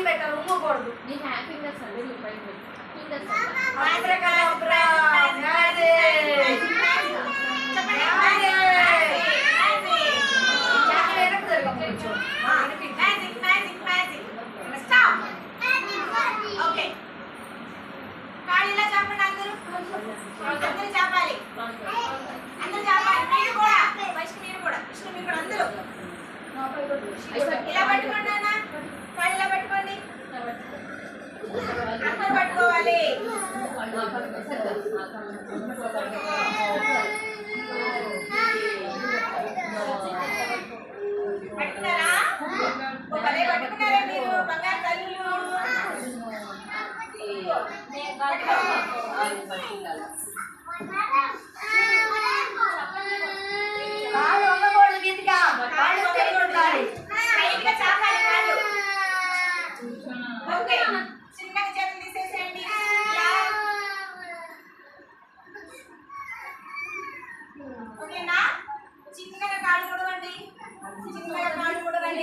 పైన పెట్టాలి ఉమ్మకూడదు నీకు హ్యాపీనెస్ అంటే నువ్వు పైన పెట్టు హ్యాపీనెస్ పట్టుకోవాలి పట్టుకున్నారా? ఒకరే పట్టుకున్నారా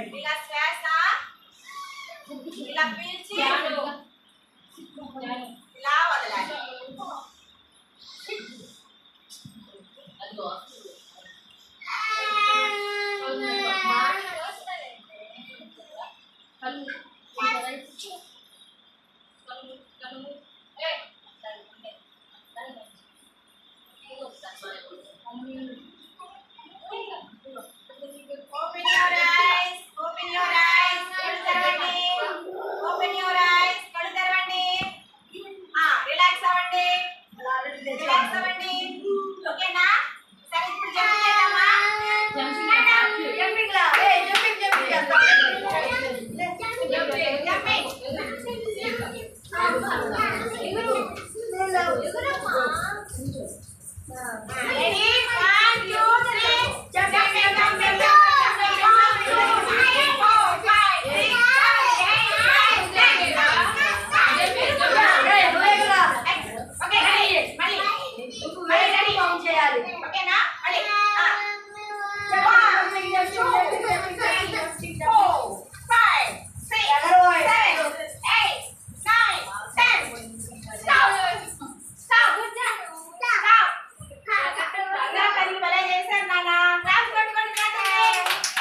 Ay. Y las fresas.